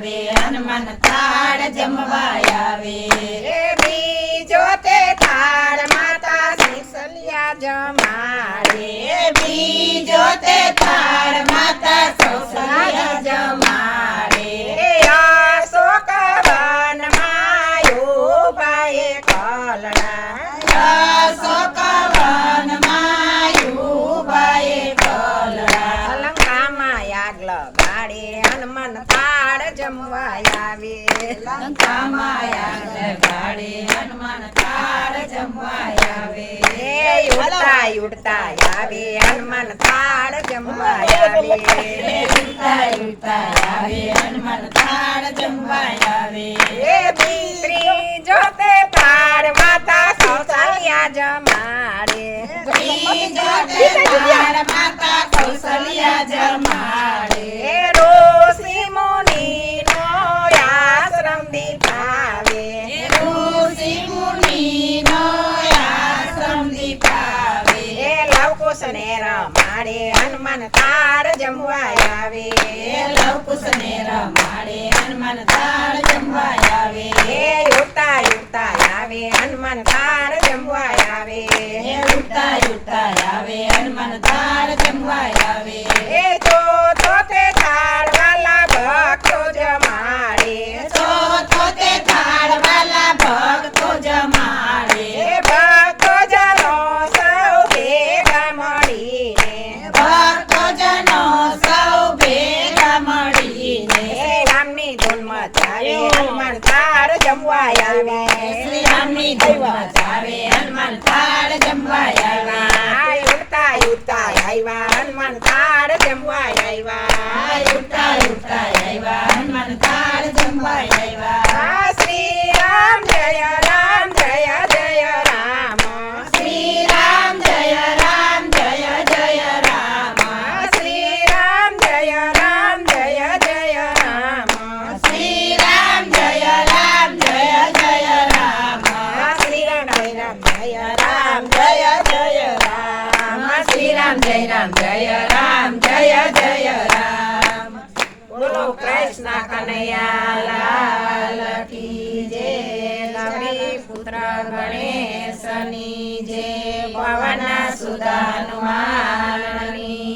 આવે હનુમાન તાળ જમવા આવે. બીજો તે તાર માતા શીસલિયા જમાડે. બીજો તે તાર માતા સોસલિયા જમાડે. અશોક વનમાં ભાઈ કલડા આવે ગાડે હનુમાન તાળ જમવા આવે એ ઉડતા ઉડતા આવે હનુમાન તાળ જમવા આવે ઉડતા ઉડતા આવે હનુમાન તાળ જમવા આવે એ દીકરી જોતે તાર માતા જમાડે. માતા રમાડે હનુમાન તાર જમવા આવે. લવકુશને રમાડે હનુમાન તાર જમવા આવે. ઉડતા ઉડતા આવે હનુમાન તાર જમવા આવે. આવે હનુમાન તાર જમવા આવે. રામની ધૂન મચાવે હનુમાન તાર જમવા આવે શ્રી રામની ધૂન મચાવે હનુમાન તાળ જમવા આવે ઉડતા ઉડતા આવ્યા હનુમાન તાર જમવા આવ્યા ઉડતા ઉડતા આવ્યા હનુમાન તાળ જમવા આવ્યા રામ જય રામ જય રામ, જય જય રામ. બોલો કૃષ્ણ કનૈયા લાલ કી જય ગૌરી પુત્ર ગણેશની જય, પવન સુદાન